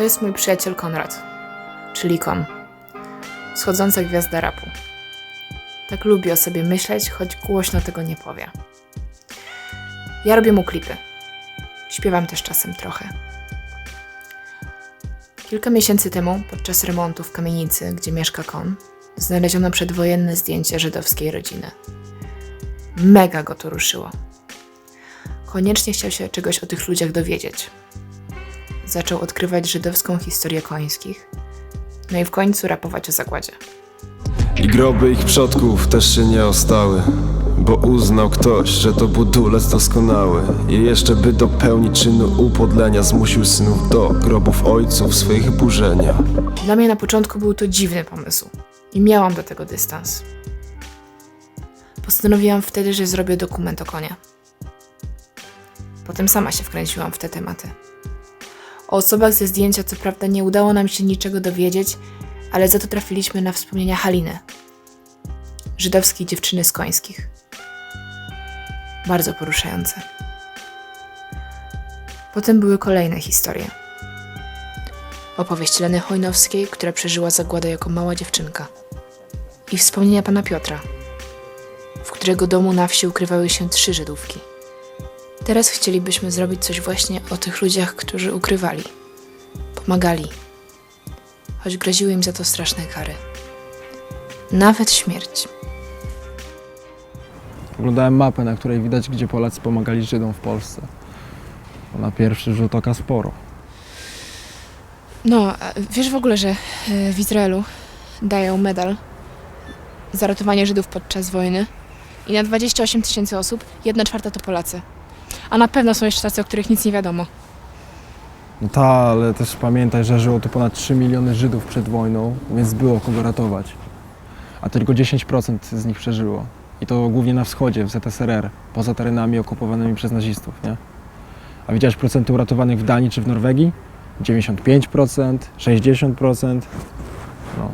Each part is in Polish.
To jest mój przyjaciel Konrad, czyli Kon. Schodząca gwiazda rapu. Tak lubi o sobie myśleć, choć głośno tego nie powie. Ja robię mu klipy. Śpiewam też czasem trochę. Kilka miesięcy temu, podczas remontu w kamienicy, gdzie mieszka Kon, znaleziono przedwojenne zdjęcie żydowskiej rodziny. Mega go to ruszyło. Koniecznie chciał się czegoś o tych ludziach dowiedzieć. Zaczął odkrywać żydowską historię końskich, no i w końcu rapować o zagładzie. I groby ich przodków też się nie ostały Bo uznał ktoś, że to budulec doskonały I jeszcze by dopełnić czynu upodlenia Zmusił synów do grobów ojców swoich burzenia Dla mnie na początku był to dziwny pomysł i miałam do tego dystans. Postanowiłam wtedy, że zrobię dokument o konie. Potem sama się wkręciłam w te tematy. O osobach ze zdjęcia co prawda nie udało nam się niczego dowiedzieć, ale za to trafiliśmy na wspomnienia Haliny, żydowskiej dziewczyny z końskich. Bardzo poruszające. Potem były kolejne historie. Opowieść Leny Chojnowskiej, która przeżyła zagładę jako mała dziewczynka. I wspomnienia pana Piotra, w którego domu na wsi ukrywały się trzy Żydówki. Teraz chcielibyśmy zrobić coś właśnie o tych ludziach, którzy ukrywali, pomagali, choć groziły im za to straszne kary. Nawet śmierć. Oglądałem mapę, na której widać, gdzie Polacy pomagali Żydom w Polsce. Na pierwszy rzut oka sporo. No, a wiesz w ogóle, że e, w Izraelu dają medal za ratowanie Żydów podczas wojny i na 28 tysięcy osób jedna czwarta to Polacy. A na pewno są jeszcze tacy, o których nic nie wiadomo. No ta, ale też pamiętaj, że żyło tu ponad 3 miliony Żydów przed wojną, więc było kogo ratować. A tylko 10% z nich przeżyło. I to głównie na wschodzie, w ZSRR, poza terenami okupowanymi przez nazistów, nie? A widziałeś procenty uratowanych w Danii czy w Norwegii? 95%, 60%. No.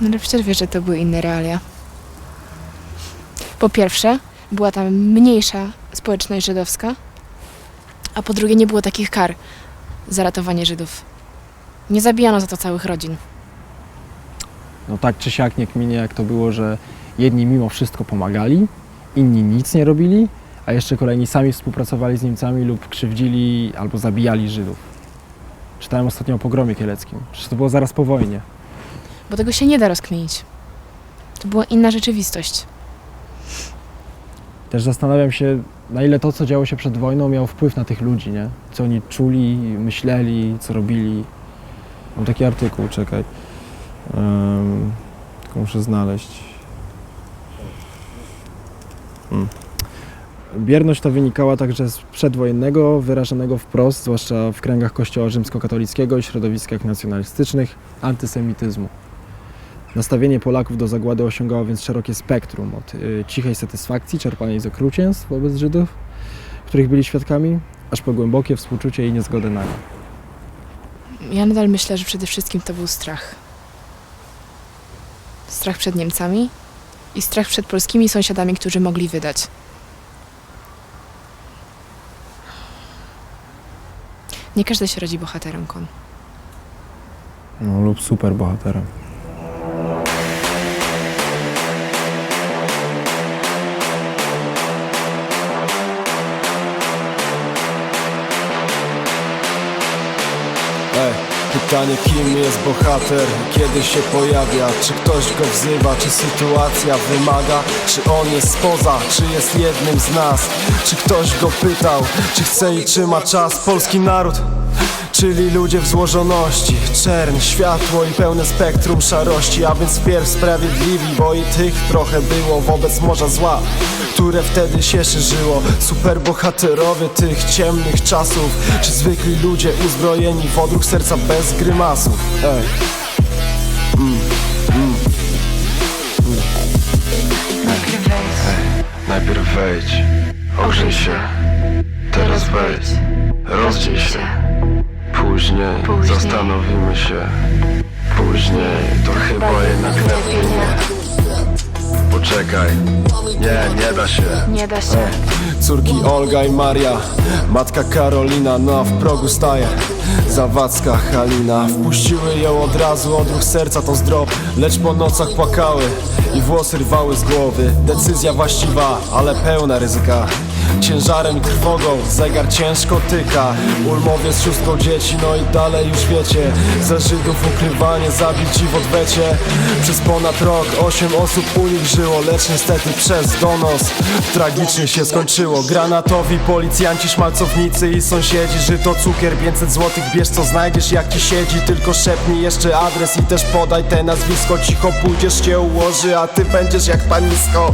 No ale przecież wiesz, że to były inne realia. Po pierwsze, była tam mniejsza społeczność żydowska, a po drugie nie było takich kar za ratowanie Żydów. Nie zabijano za to całych rodzin. no tak czy siak nie kminie, jak to było, że jedni mimo wszystko pomagali, inni nic nie robili, a jeszcze kolejni sami współpracowali z Niemcami lub krzywdzili albo zabijali Żydów. Czytałem ostatnio o pogromie kieleckim. Przecież to było zaraz po wojnie. Bo tego się nie da rozkminić. To była inna rzeczywistość. Też zastanawiam się, na ile to, co działo się przed wojną, miało wpływ na tych ludzi, nie? Co oni czuli, myśleli, co robili. Mam taki artykuł, czekaj. Um, tylko muszę znaleźć. Hmm. Bierność ta wynikała także z przedwojennego, wyrażanego wprost, zwłaszcza w kręgach kościoła rzymskokatolickiego i środowiskach nacjonalistycznych, antysemityzmu. Nastawienie Polaków do zagłady osiągało więc szerokie spektrum od y, cichej satysfakcji czerpanej z okrucieństw wobec Żydów, których byli świadkami, aż po głębokie współczucie i niezgodę na nie. Ja nadal myślę, że przede wszystkim to był strach. Strach przed Niemcami i strach przed polskimi sąsiadami, którzy mogli wydać. Nie każdy się rodzi bohaterem, kon. No, lub super bohaterem. Pytanie kim jest bohater, kiedy się pojawia? Czy ktoś go wzywa, czy sytuacja wymaga? Czy on jest spoza, czy jest jednym z nas? Czy ktoś go pytał, czy chce i czy ma czas Polski naród Czyli ludzie w złożoności Czerń, światło i pełne spektrum szarości A więc wpierw sprawiedliwi, bo i tych trochę było Wobec morza zła, które wtedy się szerzyło Superbohaterowie tych ciemnych czasów Czy zwykli ludzie uzbrojeni w odruch serca bez grymasów Ej. Mm, mm. Najpierw wejdź, ogrzej się Teraz wejdź, rozdziel się Później, zastanowimy się. Później to chyba jednak lepiej nie. Czekaj, nie, nie da się. Nie da się. Córki Olga i Maria, matka Karolina, no a w progu staje. Zawadzka Halina. Wpuściły ją od razu, odruch serca to zdrop Lecz po nocach płakały i włosy rwały z głowy. Decyzja właściwa, ale pełna ryzyka Ciężarem trwogą zegar ciężko tyka. Ulmowie z szóstką dzieci, no i dalej już wiecie. Ze Żydów ukrywanie, zabici w odwecie. Przez ponad rok osiem osób u nich żyło Lecz niestety przez donos tragicznie się skończyło. Granatowi policjanci, szmalcownicy i sąsiedzi Żyto, cukier, 500 złotych, bierz co znajdziesz jak ci siedzi Tylko szepnij jeszcze adres i też podaj te nazwisko. Cicho pójdziesz cię ułoży, a ty będziesz jak panisko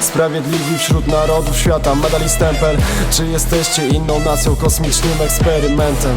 Sprawiedliwi wśród narodów świata, medal i stempel Czy jesteście inną nacją, kosmicznym eksperymentem?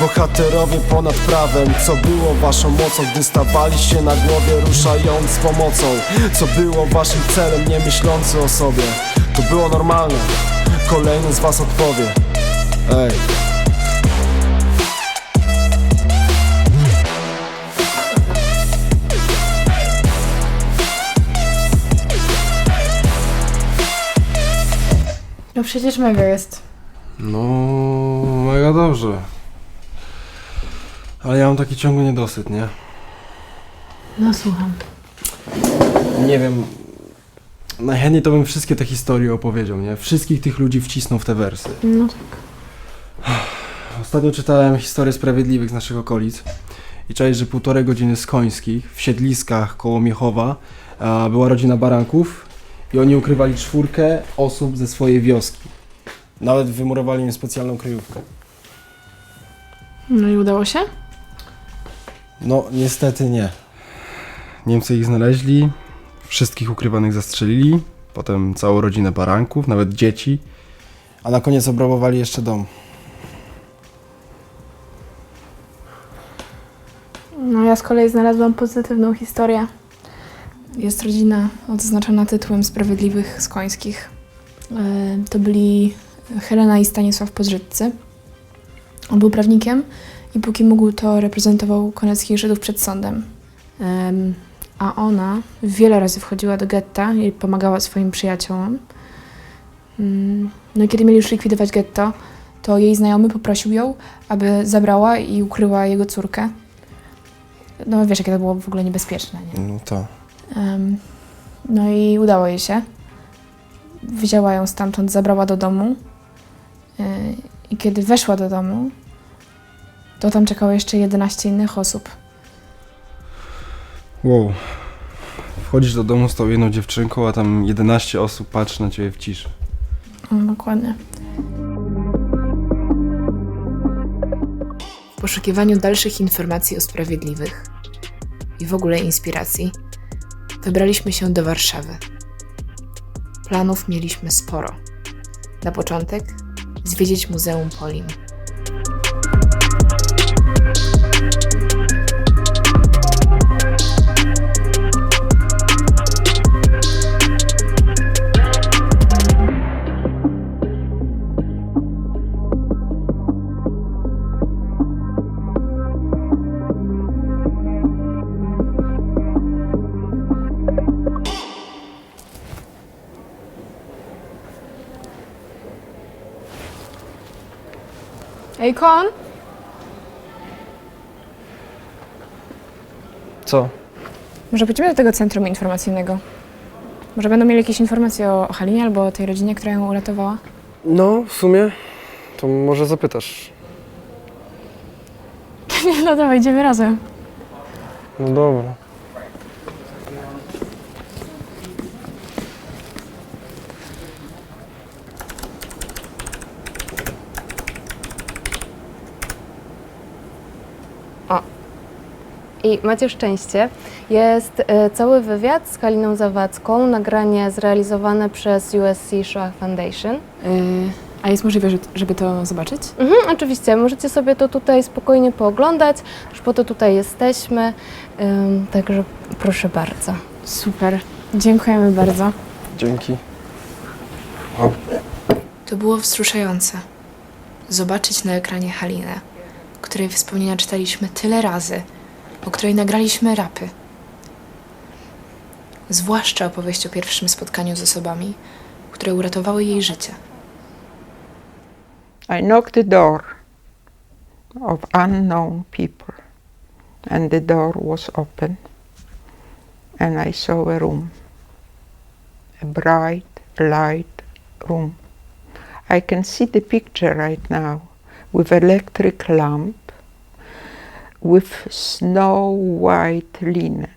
Bohaterowie ponad prawem Co było waszą mocą, gdy stawaliście na głowie Ruszając z pomocą? Co było waszym celem, nie myślący o sobie? To było normalne. Kolejny z was odpowie. Ej przecież mega jest. No, mega dobrze. Ale ja mam taki ciągły niedosyt, nie? No słucham. Nie wiem. Najchętniej to bym wszystkie te historie opowiedział, nie? Wszystkich tych ludzi wcisnął w te wersy. No tak. Ostatnio czytałem historię sprawiedliwych z naszych okolic i cześć, że półtorej godziny z końskich w siedliskach koło Miechowa była rodzina baranków i oni ukrywali czwórkę osób ze swojej wioski. Nawet wymurowali im specjalną kryjówkę. No i udało się? No, niestety nie. Niemcy ich znaleźli, wszystkich ukrywanych zastrzelili, potem całą rodzinę baranków, nawet dzieci, a na koniec obrabowali jeszcze dom. No ja z kolei znalazłam pozytywną historię. Jest rodzina odznaczona tytułem Sprawiedliwych Skońskich. E, To byli Helena i Stanisław Podrzydcy. On był prawnikiem i póki mógł, to reprezentował koneckich Żydów przed sądem. Em, A ona wiele razy wchodziła do getta i pomagała swoim przyjaciołom. Mm, No i kiedy mieli już likwidować getto, to jej znajomy poprosił ją, aby zabrała i ukryła jego córkę. No wiesz, jakie to było w ogóle niebezpieczne, nie? No to. No i udało jej się. Wzięła ją stamtąd, zabrała do domu. Yy, I kiedy weszła do domu, to tam czekało jeszcze 11 innych osób. Wow. Wchodzisz do domu z tą jedną dziewczynką, a tam 11 osób patrzy na ciebie w ciszy. No, dokładnie. W poszukiwaniu dalszych informacji o sprawiedliwych i w ogóle inspiracji, wybraliśmy się do Warszawy. Planów mieliśmy sporo. Na początek zwiedzić Muzeum Polin. Ej, Kon! Co? Może pójdziemy do tego centrum informacyjnego? Może będą mieli jakieś informacje o, o Halinie albo o tej rodzinie, która ją uratowała? No, w sumie to może zapytasz. no dawaj, idziemy razem. No dobra. I macie szczęście. Jest e, cały wywiad z Kaliną Zawadzką, nagranie zrealizowane przez USC Shoah Foundation. Yy, a jest możliwe, że- żeby to zobaczyć? Mhm, oczywiście, możecie sobie to tutaj spokojnie pooglądać, już po to tutaj jesteśmy, także proszę bardzo. Super. Dziękujemy bardzo. Dzięki. To było wzruszające. Zobaczyć na ekranie Halinę, której wspomnienia czytaliśmy tyle razy, o której nagraliśmy rapy. Zwłaszcza opowieść o pierwszym spotkaniu z osobami, które uratowały jej życie. I knocked the door of unknown people, and the door was open, and I saw a room, a bright light room. I can see the picture right now with electric lamp, with snow white linen,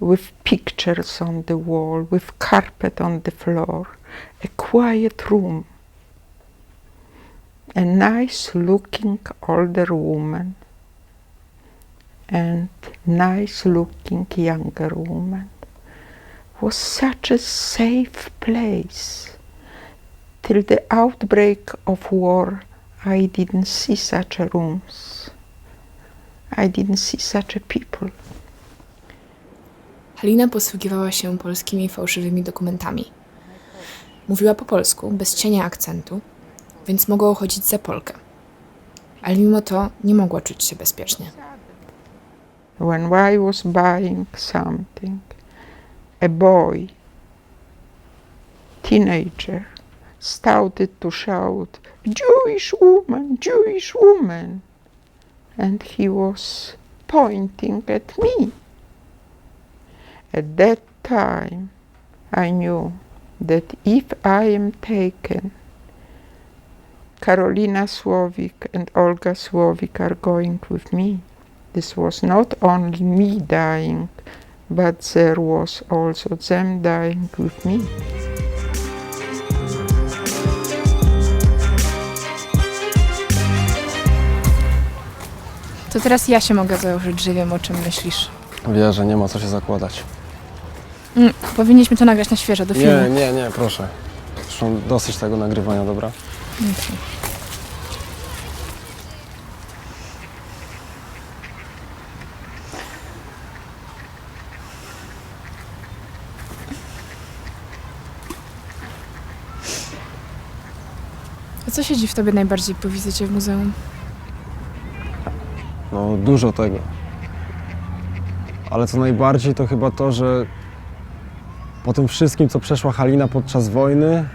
with pictures on the wall, with carpet on the floor, a quiet room a nice looking older woman and nice looking younger woman was such a safe place. Till the outbreak of war i didn't see such rooms i didn't see such a people Halina posługiwała się polskimi fałszywymi dokumentami. Mówiła po polsku, bez cienia akcentu, więc mogła uchodzić za Polkę. Ale mimo to nie mogła czuć się bezpiecznie. when I was buying something, a boy, teenager, started to shout, Jewish woman, Jewish woman. And he was pointing at me. At that time, I knew that if I am taken, Karolina Słowik and Olga Słowik are going with me. This was not only me dying, but there was also them dying with me. To teraz ja się mogę założyć, że wiem o czym myślisz. Wiesz, że nie ma co się zakładać. Mm, powinniśmy to nagrać na świeżo do filmu. Nie, nie, nie, proszę. Zresztą dosyć tego nagrywania, dobra? A co siedzi w tobie najbardziej po wizycie w muzeum? No, dużo tego. Ale co najbardziej to chyba to, że po tym wszystkim, co przeszła Halina podczas wojny,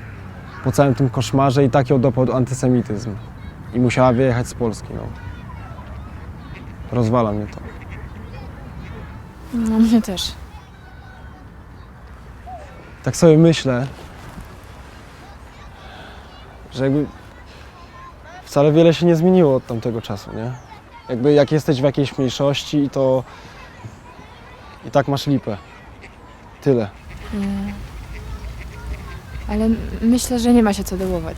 po całym tym koszmarze i tak ją dopadł antysemityzm. I musiała wyjechać z Polski, no. Rozwala mnie to. No, mnie też. Tak sobie myślę, że jakby wcale wiele się nie zmieniło od tamtego czasu, nie? Jakby jak jesteś w jakiejś mniejszości, to i tak masz lipę. Tyle. Ale m- myślę, że nie ma się co dołować.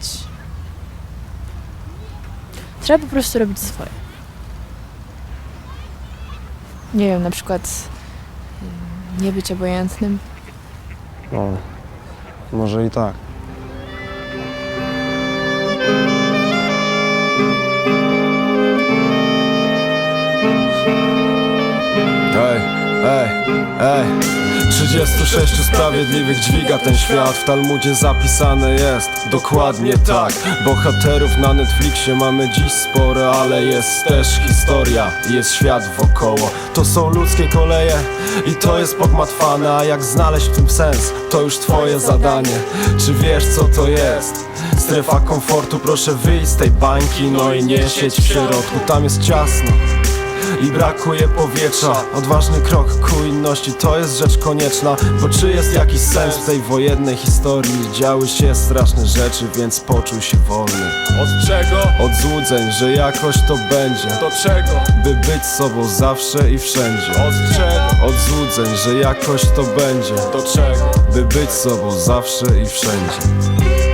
Trzeba po prostu robić swoje. Nie wiem, na przykład ym, nie być obojętnym. No, może i tak. Ej 36 sprawiedliwych dźwiga ten świat. W Talmudzie zapisane jest dokładnie tak. Bohaterów na Netflixie mamy dziś sporo Ale jest też historia, jest świat wokoło. To są ludzkie koleje i to jest pogmatwane. A jak znaleźć w tym sens, to już twoje zadanie. Czy wiesz co to jest? Strefa komfortu, proszę wyjść z tej bańki No i nie siedź w środku, tam jest ciasno i brakuje powietrza Odważny krok ku inności to jest rzecz konieczna Bo czy jest jakiś sens w tej wojennej historii? Działy się straszne rzeczy, więc poczuj się wolny Od czego? Od złudzeń, że jakoś to będzie Do czego? By być sobą zawsze i wszędzie Od czego? Od złudzeń, że jakoś to będzie Do czego? By być sobą zawsze i wszędzie